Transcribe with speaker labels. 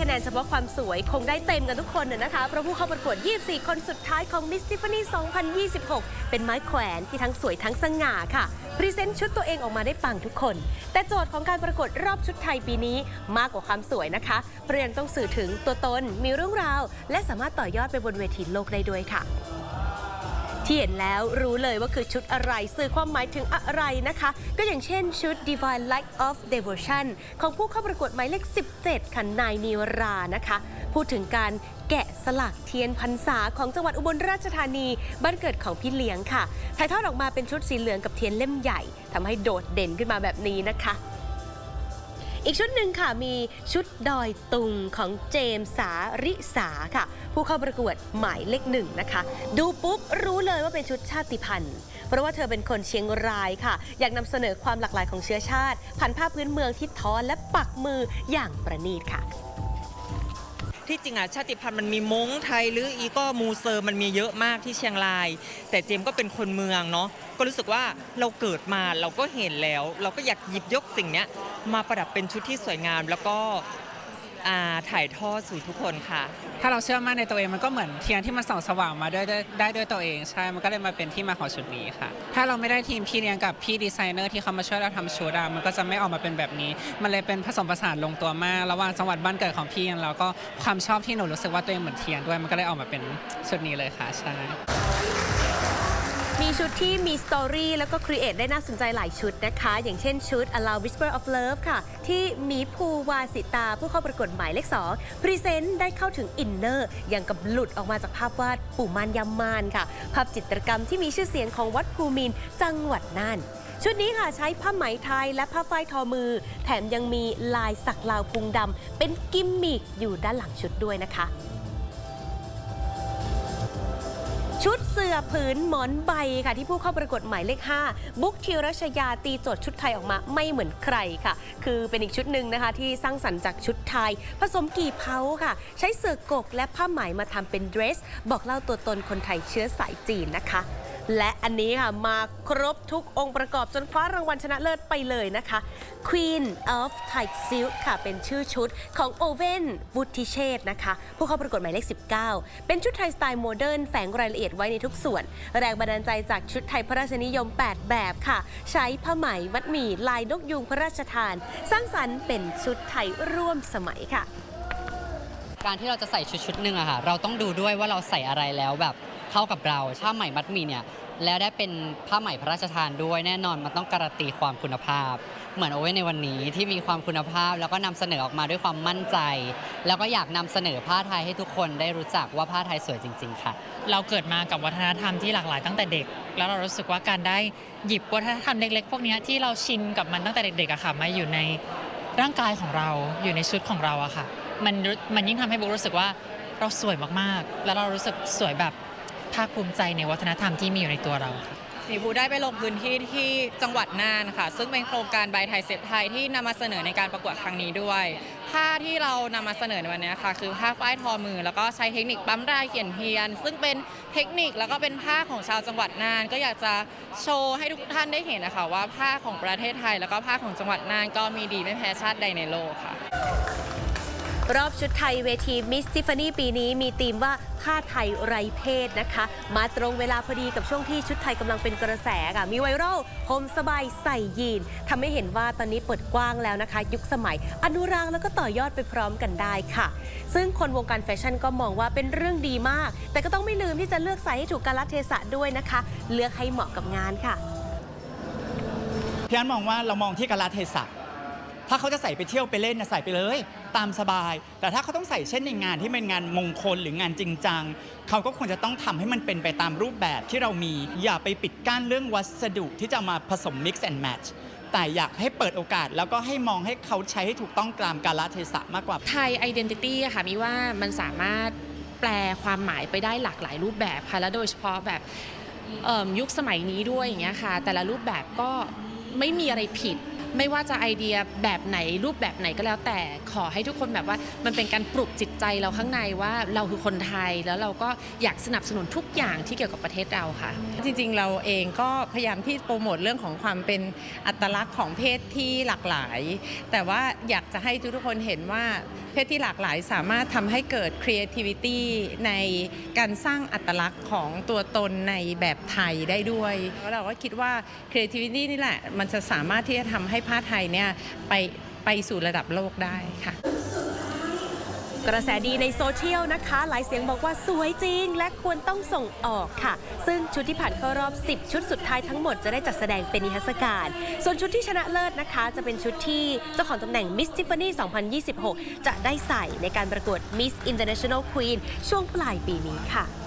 Speaker 1: คะแนนเฉพาะความสวยคงได้เต็มกันทุกคนน่ยนะคะ เพราะผู้เข้าประกวด 24 คนสุดท้ายของ Miss Tiffany 2026 เป็นไม้แขวนที่ทั้งสวยทั้งสง่าค่ะ พรีเซนต์ชุดตัวเองออกมาได้ปังทุกคน แต่โจทย์ของการประกวดรอบชุดไทยปีนี้มากกว่าความสวยนะคะเพราะยังต้องสื่อถึงตัวตน มีเรื่องราว และสามารถต่อยอดไปบนเวทีโลกได้ด้วยค่ะ ที่เห็นแล้วรู้เลยว่าคือชุดอะไรสื่อความหมายถึงอะไรนะคะ ก็อย่างเช่นชุด Divine Light of Devotion ของผู้เข้าประกวดหมายเลข 17ค่ะนายนิวรานะคะ พูดถึงการแกะสลักเทียนพรรษาของจังหวัดอุบลราชธานี บ้านเกิดของพี่เลี้ยงค่ะถ่ายทอดออกมาเป็นชุดสีเหลืองกับเทียนเล่มใหญ่ทำให้โดดเด่นขึ้นมาแบบนี้นะคะ อีกชุดหนึ่งค่ะมีชุดดอยตุงของเจมส์สาริสาค่ะ ผู้เข้าประกวดหมายเลขหนึ่งนะคะ ดูปุ๊บรู้เลยว่าเป็นชุดชาติพันธุ์เพราะว่าเธอเป็นคนเชียงรายค่ะ อยากนำเสนอความหลากหลายของเชื้อชาติผ่านผ้าพื้นเมืองที่ท้อนและปักมืออย่างประณีตค่ะ
Speaker 2: ที่จริงอะชาติพันธุ์มันมีม้งไทยหรืออีก็มูเซอร์มันมีเยอะมากที่เชียงราย แต่เจมก็เป็นคนเมืองเนาะก็รู้สึกว่าเราเกิดมาเราก็เห็นแล้ว เราก็อยากหยิบยกสิ่งเนี้ยมาประดับเป็นชุดที่สวยงาม แล้วก็ อ่าถ่ายทอดสู่ทุกคนค่ะ
Speaker 3: ถ้าเราเชื่อมั่นในตัวเองมันก็เหมือนเทียนที่มันส่องสว่างมาด้วยได้ได้ด้วยตัวเองใช่ มันก็เลยมาเป็นที่มาของชุดนี้ค่ะ ถ้าเราไม่ได้ทีมพี่เลี้ยงกับพี่ดีไซเนอร์ที่เขามาช่วยเราทำชุดอะมันก็จะไม่ออกมาเป็นแบบนี้ มันเลยเป็นผสมผสานลงตัวมาก ระหว่างจังหวัดบ้านเกิดของพี่แล้วก็ความชอบที่หนูรู้สึกว่าตัวเองเหมือนเทียนด้วย มันก็เลยออกมาเป็นชุดนี้เลยค่ะใช่
Speaker 1: มีชุดที่มีสตอรี่แล้วก็ครีเอทได้น่าสนใจหลายชุดนะคะ อย่างเช่นชุด Allow Whisper of Love ค่ะ ที่มีภูวาสิตา ผู้เข้าประกวดหมายเลข2พรีเซนต์ได้เข้าถึงอินเนอร์อย่างกับหลุดออกมาจากภาพวาดปู่มานยำมานค่ะ ภาพจิตรกรรมที่มีชื่อเสียงของวัดภูมินจังหวัดน่านชุดนี้ค่ะ ใช้ผ้าไหมไทยและผ้าฝ้ายทอมือ แถมยังมีลายสักลาวพุงดำเป็นกิมมิคอยู่ด้านหลังชุดด้วยนะคะ ชุดเสื้อผืนหมอนใบค่ะ ที่ผู้เข้าประกวดหมายเลข 5 บุ๊กทิรชยาตีโจทย์ชุดไทยออกมาไม่เหมือนใครค่ะ คือเป็นอีกชุดหนึ่งนะคะ ที่สร้างสรรค์จากชุดไทย ผสมกี่เผาค่ะ ใช้เสื้อกกและผ้าไหมมาทำเป็นเดรส บอกเล่าตัวตนคนไทยเชื้อสายจีนนะคะ และอันนี้ค่ะ มาครบทุกองค์ประกอบจนคว้ารางวัลชนะเลิศไปเลยนะคะ Queen of Thai Silk ค่ะ เป็นชื่อชุดของโอเวนวุฒิเชษฐ์นะคะ ผู้เข้าประกวดหมายเลข 19 เป็นชุดไทยสไตล์โมเดิร์นแฝงรายละเอียดไว้ในทุกส่วน แรงบันดาลใจจากชุดไทยพระราชนิยม 8 แบบค่ะ ใช้ผ้าไหมมัดหมี่ลายนกยูงพระราชทาน สร้างสรรค์เป็นชุดไทยร่วมสมัยค่ะ
Speaker 4: การที่เราจะใส่ชุดชุดหนึ่งอะค่ะ เราต้องดูด้วยว่าเราใส่อะไรแล้วแบบ เข้ากับเราผ้าไหมมัดหมี่เนี่ยแล้วได้เป็นผ้าไหมพระราชทานด้วยแน่นอนมันต้องการันตีความคุณภาพ เหมือนโอเว่นในวันนี้ที่มีความคุณภาพ แล้วก็นำเสนอออกมาด้วยความมั่นใจ แล้วก็อยากนำเสนอผ้าไทยให้ทุกคนได้รู้จักว่าผ้าไทยสวยจริง ๆ ค่ะ
Speaker 5: เราเกิดมากับวัฒนธรรมที่หลากหลายตั้งแต่เด็ก แล้วเรารู้สึกว่าการได้หยิบวัฒนธรรมเล็ก ๆ พวกนี้ที่เราชินกับมันตั้งแต่เด็กๆอะค่ะมาอยู่ในร่างกายของเราอยู่ในชุดของเราอะค่ะ มันมันยิ่งทำให้บุ๊กรู้สึกว่าเราสวยมากๆ แล้วเรารู้สึกสวยแบบ ภาคภูมิใจในวัฒนธรรมที่มีอยู่ในตัวเราค่ะ
Speaker 6: หมีภูได้ไปลงพื้นที่ที่จังหวัดน่านค่ะ ซึ่งเป็นโครงการใบไทยเสร็จไทยที่นำมาเสนอในการประกวดครั้งนี้ด้วยผ้าที่เรานำมาเสนอในวันนี้ค่ะ คือผ้าฝ้ายทอมือ แล้วก็ใช้เทคนิคปั๊มลายเขียนเทียน ซึ่งเป็นเทคนิคแล้วก็เป็นผ้าของชาวจังหวัดน่าน ก็อยากจะโชว์ให้ทุกท่านได้เห็นนะคะว่าผ้าของประเทศไทย แล้วก็ผ้าของจังหวัดน่านก็มีดีไม่แพ้ชาติใดในโลกค่ะ
Speaker 1: รอบชุดไทยเวทีมิส t ิฟ a นีปีนี้มีธีมว่าผ้าไทยไรเพศนะคะ มาตรงเวลาพอดีกับช่วงที่ชุดไทยกำลังเป็นกระแสค่ะ มีไวรัลห่มสบายใส่ยีนทำให้เห็นว่าตอนนี้เปิดกว้างแล้วนะคะ ยุคสมัย อนุรักษ์แล้วก็ต่อยอดไปพร้อมกันได้ค่ะ ซึ่งคนวงการแฟชั่นก็มองว่าเป็นเรื่องดีมาก แต่ก็ต้องไม่ลืมที่จะเลือกใส่ให้ถูกกาลเทศะด้วยนะคะ เลือกให้เหมาะกับงานค่ะ
Speaker 7: พี่อันมองว่าเรามองที่กาลเทศะ ถ้าเขาจะใส่ไปเที่ยวไปเล่นนะใส่ไปเลย ตามสบาย แต่ถ้าเขาต้องใส่เช่นในงานที่เป็นงานมงคลหรืองานจริงจังเขาก็ควรจะต้องทำให้มันเป็นไปตามรูปแบบที่เรามี อย่าไปปิดกั้นเรื่องวัสดุที่จะมาผสม mix and match แต่อยากให้เปิดโอกาสแล้วก็ให้มองให้เขาใช้ให้ถูกต้องตามกาลเทศะมากกว่า
Speaker 8: ไทย Identity อะค่ะมีว่ามันสามารถแปลความหมายไปได้หลากหลายรูปแบบค่ะและโดยเฉพาะแบบยุคสมัยนี้ด้วยอย่างเงี้ยค่ะ แต่ละรูปแบบก็ไม่มีอะไรผิด ไม่ว่าจะไอเดียแบบไหนรูปแบบไหนก็แล้ว แต่ขอให้ทุกคนแบบว่ามันเป็นการปลุกจิตใจเราข้างในว่าเราคือคนไทยแล้วเราก็อยากสนับสนุนทุกอย่างที่เกี่ยวกับประเทศเราค่ะ
Speaker 9: จริงๆ เราเองก็พยายามที่โปรโมทเรื่องของความเป็นอัตลักษณ์ของเพศที่หลากหลาย แต่ว่าอยากจะให้ทุกๆคนเห็นว่าเพศที่หลากหลายสามารถทำให้เกิด creativity ในการสร้างอัตลักษณ์ของตัวตนในแบบไทยได้ด้วยแล้วเราก็คิดว่า creativity นี่แหละ มันจะสามารถที่จะทำให้ผ้าไทยเนี่ยไปไปสู่ระดับโลกได้ค่ะ
Speaker 1: กระแสดีในโซเชียลนะคะ หลายเสียงบอกว่าสวยจริง และควรต้องส่งออกค่ะ ซึ่งชุดที่ผ่านเข้ารอบ 10 ชุดสุดท้ายทั้งหมดจะได้จัดแสดงเป็นนิทรรศการ ส่วนชุดที่ชนะเลิศนะคะ จะเป็นชุดที่เจ้าของตำแหน่ง Miss Tiffany 2026 จะได้ใส่ในการประกวด Miss International Queen ช่วงปลายปีนี้ค่ะ